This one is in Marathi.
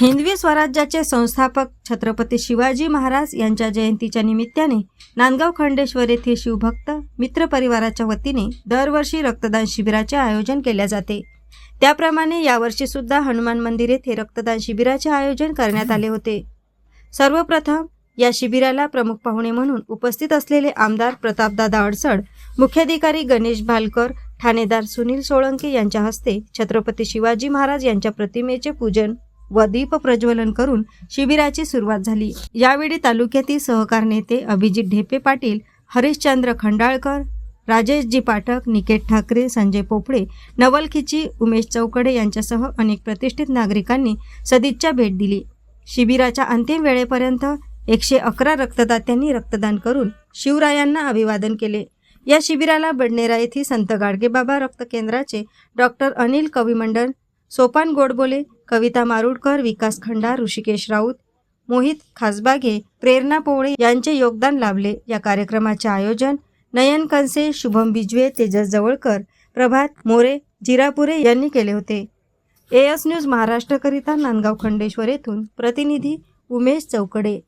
हिंदवी स्वराज्याचे संस्थापक छत्रपती शिवाजी महाराज यांच्या जयंतीच्या निमित्ताने नांदगाव खंडेश्वर येथे शिवभक्त मित्रपरिवाराच्या वतीने दरवर्षी रक्तदान शिबिराचे आयोजन केले जाते. त्याप्रमाणे यावर्षी सुद्धा हनुमान मंदिर येथे रक्तदान शिबिराचे आयोजन करण्यात आले होते. सर्वप्रथम या शिबिराला प्रमुख पाहुणे म्हणून उपस्थित असलेले आमदार प्रतापदादा अडसड मुख्याधिकारी गणेश भालकर ठाणेदार सुनील सोळंके यांच्या हस्ते छत्रपती शिवाजी महाराज यांच्या प्रतिमेचे पूजन व दीप प्रज्वलन करून शिबिराची सुरुवात झाली. यावेळी तालुक्यातील सहकार नेते अभिजित ढेपे पाटील हरिश्चंद्र खंडाळकर राजेशजी पाठक निकेत ठाकरे संजय पोपळे नवल खिची उमेश चौकडे यांच्यासह अनेक प्रतिष्ठित नागरिकांनी सदिच्छा भेट दिली. शिबिराच्या अंतिम वेळेपर्यंत एकशे अकरा रक्तदात्यांनी रक्तदान करून शिवरायांना अभिवादन केले. या शिबिराला बडनेरा येथील संत गाडगेबाबा रक्त केंद्राचे डॉक्टर अनिल कविमंडल सोपान गोडबोले कविता मारुडकर विकास खंडार ऋषिकेश राऊत मोहित खासबागे प्रेरणा पोवळे यांचे योगदान लाभले. या कार्यक्रमाचे आयोजन नयन कंसे शुभम बिजवे तेजस जवळकर प्रभात मोरे जिरापुरे यांनी केले होते. एएस न्यूज महाराष्ट्रकरिता नांदगाव खंडेश्वर येथून प्रतिनिधी उमेश चौकडे.